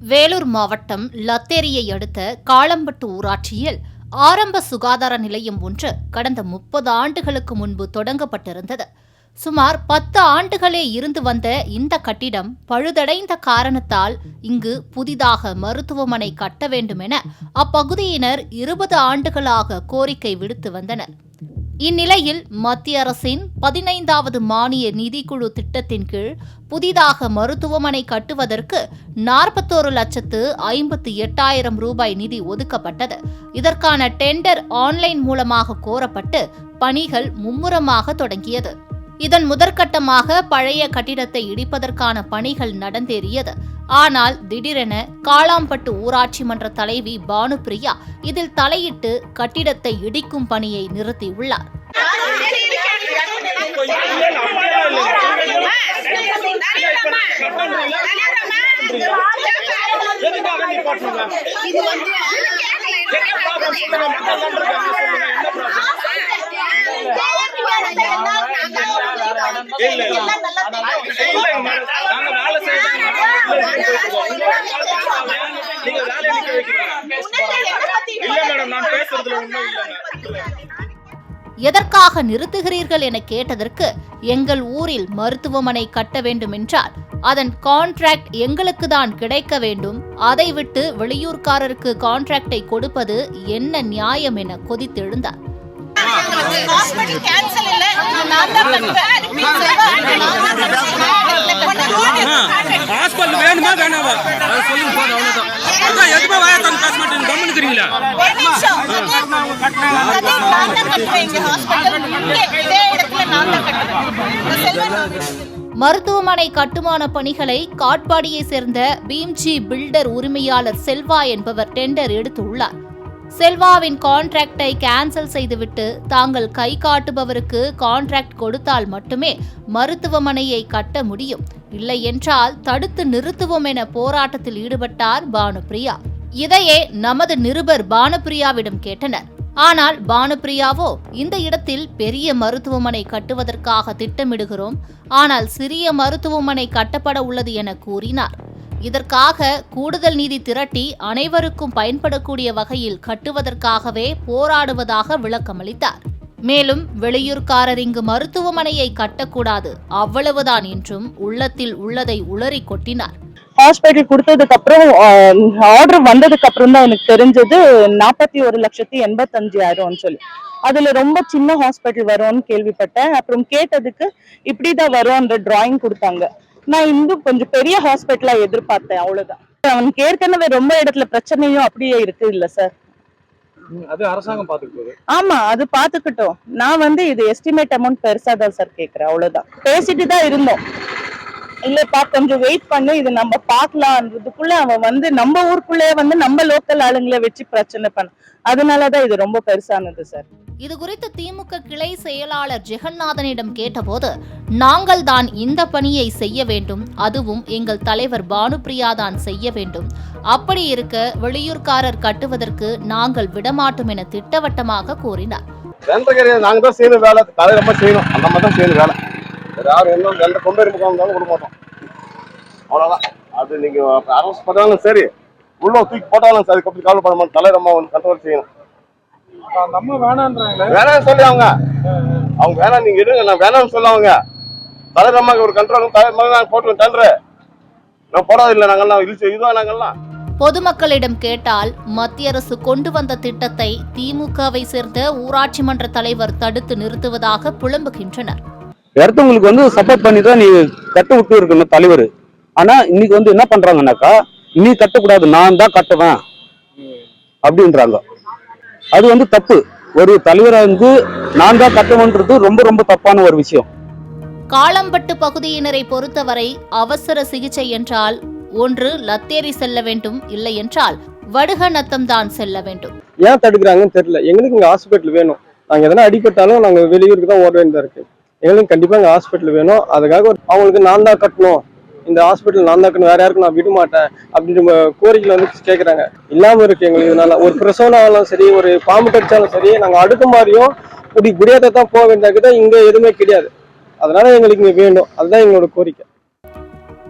வேலூர் மாவட்டம் லத்தேரியை அடுத்த காளம்பட்டு ஊராட்சியில் ஆரம்ப சுகாதார நிலையம் ஒன்று கடந்த முப்பது ஆண்டுகளுக்கு முன்பு தொடங்கப்பட்டிருந்தது. சுமார் பத்து ஆண்டுகளே இருந்து வந்த இந்த கட்டிடம் பழுதடைந்த காரணத்தால் இங்கு புதிதாக மருத்துவமனை கட்ட வேண்டும் என அப்பகுதியினர் இருபது ஆண்டுகளாக கோரிக்கை விடுத்து வந்தனர். இந்நிலையில் மத்திய அரசின் பதினைந்தாவது மானிய நிதிக்குழு திட்டத்தின் கீழ் புதிதாக மருத்துவமனை கட்டுவதற்கு நாற்பத்தோரு லட்சத்து ஐம்பத்தி எட்டாயிரம் ரூபாய் நிதி ஒதுக்கப்பட்டது. இதற்கான டெண்டர் ஆன்லைன் மூலமாக கோரப்பட்டு பணிகள் மும்முரமாக தொடங்கியது. இதன் முதற்கட்டமாக பழைய கட்டிடத்தை இடிப்பதற்கான பணிகள் நடந்தேறியது. ஆனால் திடீரென காளாம்பட்டு ஊராட்சி மன்ற தலைவி பானுப்பிரியா இதில் தலையிட்டு கட்டிடத்தை இடிக்கும் பணியை நிறுத்தியுள்ளார். இது வந்து என்ன நாங்க வேலை நிக்க வைக்கிறீங்க இல்ல மேடம். நான் பேசுறதுல உண்மை இல்லைங்க எதற்காக நிறுத்துகிறீர்கள் என கேட்டதற்கு எங்கள் ஊரில் மருத்துவமனை கட்ட வேண்டுமென்றால் அதன் கான்ட்ராக்ட் எங்களுக்கு தான் கிடைக்க வேண்டும். அதை விட்டு வெளியூர்காரருக்கு கான்ட்ராக்டை கொடுப்பது என்ன நியாயம் என கொதித்தெழுந்தார். ஹாஸ்பிட்டல் கேன்சல் இல்ல. நான் தான் ஹாஸ்பிட்டல் வேணுமா அது சொல்லுங்க போதும் அவ்வளவுதான். அதான் எதுவுமே வாய தந்து பேச இந்த செல்வன். மருத்துவமனை கட்டுமான பணிகளை காட்பாடியை சேர்ந்த பீம்ஜி பில்டர் உரிமையாளர் செல்வா என்பவர் டெண்டர் எடுத்துள்ளார். செல்வாவின் கான்ட்ராக்டை கேன்சல் செய்துவிட்டு தாங்கள் கை காட்டுபவருக்கு கான்ட்ராக்ட் கொடுத்தால் மட்டுமே மருத்துவமனையை கட்ட முடியும். இல்லை என்றால் தடுத்து நிறுத்துவோம் என போராட்டத்தில் ஈடுபட்டார் பானுப்பிரியா இதையே நமது நிருபர் பானுப்பிரியாவிடம் கேட்டனர். ஆனால் பானுப்பிரியாவோ இந்த இடத்தில் பெரிய மருத்துவமனை கட்டுவதற்காக திட்டமிடுகிறோம். ஆனால் சிறிய மருத்துவமனை கட்டப்பட உள்ளது என கூறினார். இதற்காக கூடுதல் நிதி திரட்டி அனைவருக்கும் பயன்படக்கூடிய வகையில் கட்டுவதற்காகவே போராடுவதாக விளக்கமளித்தார். மேலும் வெளியூர்காரர் இங்கு மருத்துவமனையை கட்டக்கூடாது. அவ்வளவுதான் என்றும் உள்ளத்தில் உள்ளதை உளறி கொட்டினார். ஹாஸ்பிட்டல் கொடுத்ததுக்கு அப்புறம் ஆர்டர் வந்ததுக்கு அப்புறம் தான் எனக்கு தெரிஞ்சது நாற்பத்தி ஒரு லட்சத்தி எண்பத்தஞ்சாயிரம்னு சொல்லி. அதுல ரொம்ப சின்ன ஹாஸ்பிட்டல் வரும்னு கேள்விப்பட்டேன். அப்புறம் கேட்டதுக்கு இப்படிதான் வரும்ன்ற டிராயிங் கொடுத்தாங்க. நான் இன்னும் கொஞ்சம் பெரிய ஹாஸ்பிட்டலா எதிர்பார்த்தேன் அவ்வளவுதான். அவனுக்கு ஏற்கனவே ரொம்ப இடத்துல பிரச்சனையும் அப்படியே இருக்கு இல்ல சார் அது அரசாங்கம் ஆமா அது பாத்துக்கிட்டோம் நான் வந்து இது எஸ்டிமேட் அமௌண்ட் பெருசா தான் சார் கேக்குறேன் அவ்வளவுதான். பேசிட்டு தான் இருந்தோம். இல்லப்பா கொஞ்சம் வெயிட் பண்ணு இது நம்ம பார்க்கலான்றதுக்குள்ள அவன் வந்து நம்ம ஊருக்குள்ளே வந்து நம்ம லோக்கல் ஆளுங்களை வச்சு பிரச்சனை பண்ண. அதனாலதான் இது ரொம்ப பெருசானது சார் இது குறித்து திமுக கிளை செயலாளர் ஜெகநாதனிடம் கேட்டபோது நாங்கள் தான் இந்த பணியை செய்ய வேண்டும் அதுவும் எங்கள் தலைவர் பானுப்பிரியா தான் செய்ய வேண்டும். அப்படி இருக்க வெளியூர்காரர் கட்டுவதற்கு நாங்கள் விடமாட்டோம் என திட்டவட்டமாக கூறினார். ரெண்டரை கிடையாது நாங்க தான் செய்யணும் வேலை தலை ரொம்ப செய்யணும். அந்த மாதிரி தான் செய்யணும் வேலை. யாரும் என்ன ரெண்டரை கொண்டு வரும் இருந்தாலும் கொடுக்க மாட்டோம். அவ்வளவுதான். அது நீங்க அரசு பண்ணாலும் சரி உள்ள தூக்கி போட்டாலும் சரி அதுக்கப்புறம் கவலை பண்ண மாட்டோம் தலை ரொம்ப வந்து கண்ட்ரோல் செய்யணும். வேணாம்னு சொல்லி அவங்க அவங்க வேணாம் நீங்க இருங்க நான் வேணாம்னு சொல்ல அவங்க. தலைரம்மாக்கு ஒரு கண்ட்ரோல் தலைரமாக நாங்கள் போட்டுருவோம் டெண்டரு நான் போடாது இல்லை நாங்கள்லாம் இழுச்சு இதுதான் நாங்கள்லாம். பொதுமக்களிடம் கேட்டால் மத்திய அரசு கொண்டு வந்த திட்டத்தை திமுகவை சேர்ந்த ஊராட்சி மன்ற தலைவர் தடுத்து நிறுத்துவதாக புலம்புகின்றனர். அடுத்தவங்களுக்கு வந்து சப்போர்ட் பண்ணி தான் நீ கட்ட விட்டு இருக்கணும் தலைவர். ஆனா இன்னைக்கு வந்து என்ன பண்றாங்கன்னாக்கா நீ கட்டக்கூடாது நான் தான் கட்டுவேன் அப்படின்றாங்க. அது வந்து தப்பு. ஒரு தலைவரா இருந்து நான் தான் கட்டுவேன்றது ரொம்ப ரொம்ப தப்பான ஒரு விஷயம். காளம்பட்டு பகுதியினரை பொறுத்தவரை அவசர சிகிச்சை என்றால் ஒன்று லத்தேரி செல்ல வேண்டும் இல்லை என்றால் வடுகநத்தம் தான் செல்ல வேண்டும். ஏன் தடுக்கிறாங்கன்னு தெரியல. எங்களுக்கு இங்க ஹாஸ்பிட்டல் வேணும். நாங்க எதனா அடிபட்டாலும் நாங்க வெளியூருக்கு தான் ஓட வேண்டியதா இருக்கு. எங்களுக்கு கண்டிப்பா இங்க ஹாஸ்பிட்டல் வேணும். அதுக்காக ஒரு- அவங்களுக்கு நான் தான் கட்டணும். இந்த ஹாஸ்பிட்டல் நான் தான் கட்டணும். வேற யாருக்கும் நான் விட மாட்டேன் அப்படின்ற கோரிக்கையில் வந்து கேட்குறாங்க இல்லாம இருக்கு எங்களுக்கு இதனால. ஒரு பிரசவனாலும் சரி ஒரு பாம்பு கடிச்சாலும் சரி நாங்க அடுக்கு மாதிரியும் இப்படி குடியாத்த தான் போக வேண்டியது இங்கே எதுவுமே கிடையாது. அதனால எங்களுக்கு இங்க வேணும். அதுதான் எங்களோட கோரிக்கை.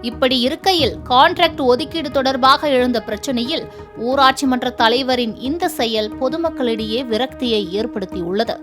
இப்படி இருக்கையில் கான்ட்ராக்ட் ஒதுக்கீடு தொடர்பாக எழுந்த பிரச்சனையில் ஊராட்சி மன்ற தலைவரின் இந்த செயல் பொதுமக்களிடையே விரக்தியை ஏற்படுத்தியுள்ளது.